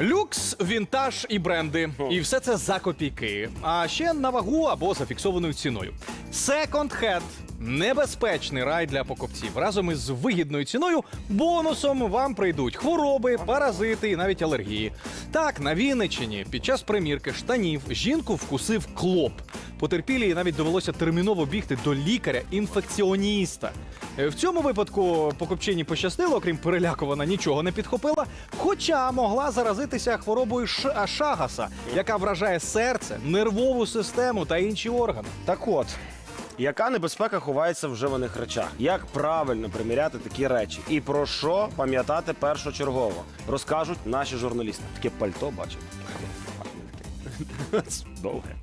Люкс, вінтаж і бренди. І все це за копійки. А ще на вагу або за фіксованою ціною. Секонд Hand – небезпечний рай для покупців. Разом із вигідною ціною бонусом вам прийдуть хвороби, паразити і навіть алергії. Так, на Вінниччині під час примірки штанів жінку вкусив клоп. Потерпілій навіть довелося терміново бігти до лікаря-інфекціоніста. Е, В цьому випадку покупчині пощастило, окрім переляку, вона нічого не підхопила, хоча могла заразитися хворобою Ш- Шагаса, яка вражає серце, нервову систему та інші органи. Так от, яка небезпека ховається в вживаних речах? Як правильно приміряти такі речі? І про що пам'ятати першочергово? Розкажуть наші журналісти. Таке пальто бачив. Довге.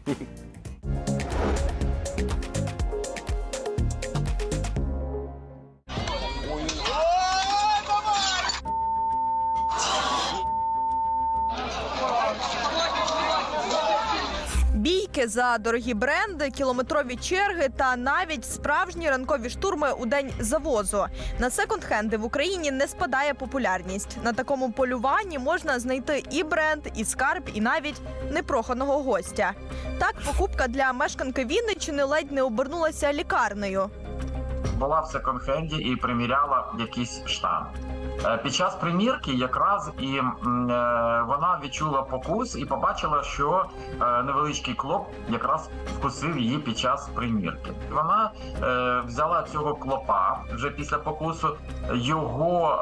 Бійки за дорогі бренди, кілометрові черги та навіть справжні ранкові штурми у день завозу. На секонд-хенди в Україні не спадає популярність. На такому полюванні можна знайти і бренд, і скарб, і навіть непроханого гостя. Так, покупка для мешканки Вінниччини ледь не обернулася лікарнею. Була в секонд-хенді і приміряла якийсь штан. Е, Під час примірки якраз і е, вона відчула покус і побачила, що е, невеличкий клоп якраз вкусив її під час примірки. Вона взяла цього клопа вже після покусу, його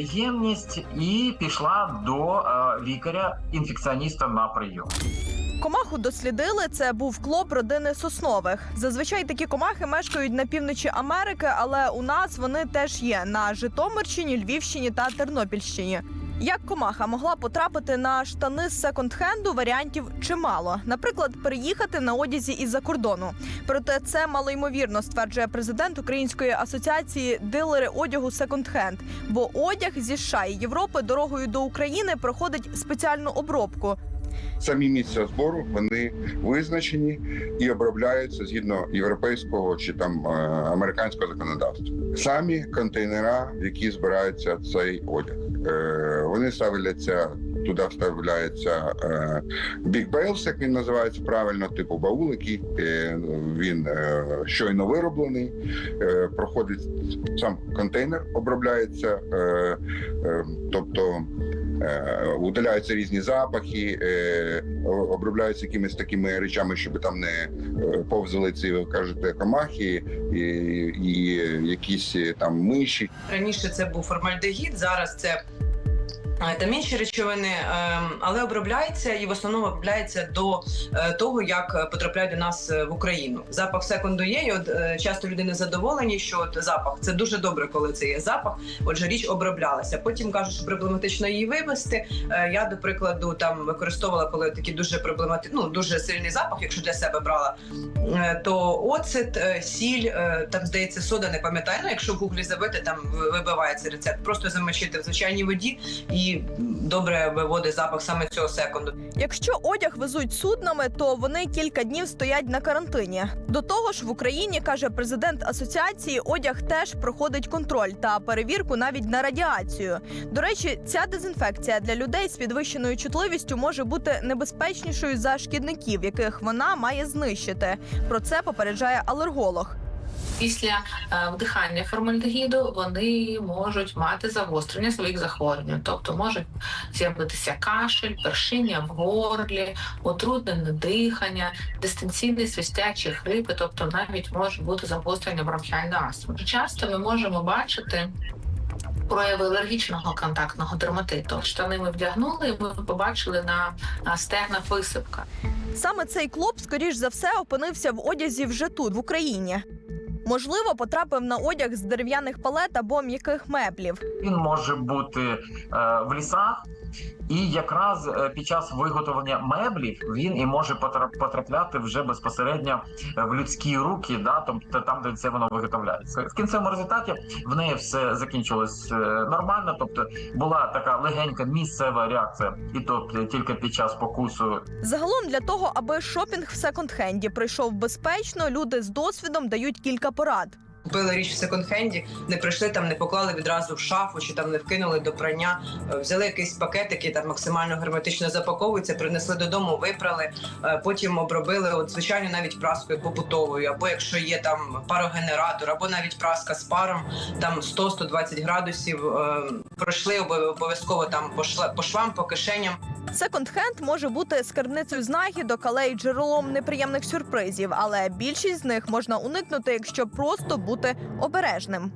ємність і пішла до е, лікаря-інфекціоніста на прийом. Комаху дослідили. Це був клоп родини соснових. Зазвичай такі комахи мешкають на півночі Америки, але у нас вони теж є на Житомирщині, Львівщині та Тернопільщині. Як комаха могла потрапити на штани з секонд-хенду, варіантів чимало. Наприклад, переїхати на одязі із-за кордону. Проте це малоймовірно, стверджує президент Української асоціації дилери одягу секонд-хенд. Бо одяг зі США і Європи дорогою до України проходить спеціальну обробку. Самі місця збору вони визначені і обробляються згідно європейського чи там е, американського законодавства. Самі контейнера, в які збирається цей одяг, Е, вони ставляться. Туди вставляється е, big bales, як він називається правильно, типу баул, який він щойно вироблений, проходить сам контейнер, обробляється, тобто Удаляються різні запахи, е, обробляються якимись такими речами, щоб там не е, повзали ці ви кажете комахи і, і якісь е, там миші. Раніше це був формальдегід, зараз це е, там інші речовини, ем, але обробляється і в основному обробляється до е, того, як потрапляє до нас е, в Україну. Запах секунду є, і от е, часто люди не задоволені, що от запах це дуже добре, коли це є запах. Отже, річ оброблялася. Потім кажуть, що проблематично її вивести. Я, до прикладу, там використовувала, коли такий дуже проблемати... ну, дуже сильний запах, якщо для себе брала, то оцет, сіль, там здається, сода, не пам'ятаю. Ну, якщо в гуглі забити, там вибивається рецепт. Просто замочити в звичайній воді і добре виводить запах саме цього секунду. Якщо одяг везуть суднами, то вони кілька днів стоять на карантині. До того ж, в Україні каже президент асоціації, одяг теж проходить контроль та перевірку навіть на радіацію. До речі, ця дезінфекція для людей з підвищеною чутливістю може бути небезпечнішою за шкідників, яких вона має знищити. Про це попереджає алерголог. Після е, вдихання формальдегіду вони можуть мати загострення своїх захворювань, тобто можуть з'явитися кашель, першиння в горлі, утруднене дихання, дистанційні свистячі хрипи, тобто навіть може бути загострення бронхіальної астми. Часто ми можемо бачити. Прояви алергічного контактного дерматиту. Штани ми вдягнули, і ми побачили на стегнах висипка. Саме цей клоп, скоріш за все, опинився в одязі вже тут, в Україні. Можливо, потрапив на одяг з дерев'яних палет або м'яких меблів. Він може бути е, в лісах, і якраз е, під час виготовлення меблів він і може потрапляти вже безпосередньо в людські руки, да, тобто там, де це воно виготовляється. В кінцевому результаті в неї все закінчилось е, нормально, тобто була така легенька місцева реакція, і то тільки під час покусу Загалом для того, аби шопінг в секонд-хенді пройшов безпечно, люди з досвідом дають кілька порад. Купили річ в секонд-хенді, не прийшли там, не поклали відразу в шафу чи там не вкинули до прання. Е, Взяли якийсь пакет, який там максимально герметично запаковується, принесли додому, випрали, е, потім обробили от звичайно навіть праскою побутовою, або якщо є там парогенератор, або навіть праска з паром, там 100-120 градусів. е, Пройшли обов'язково там по по швам, по кишеням. Секонд-хенд може бути скарбницею знахідок, але й джерелом неприємних сюрпризів. Але більшість з них можна уникнути, якщо просто бути обережним.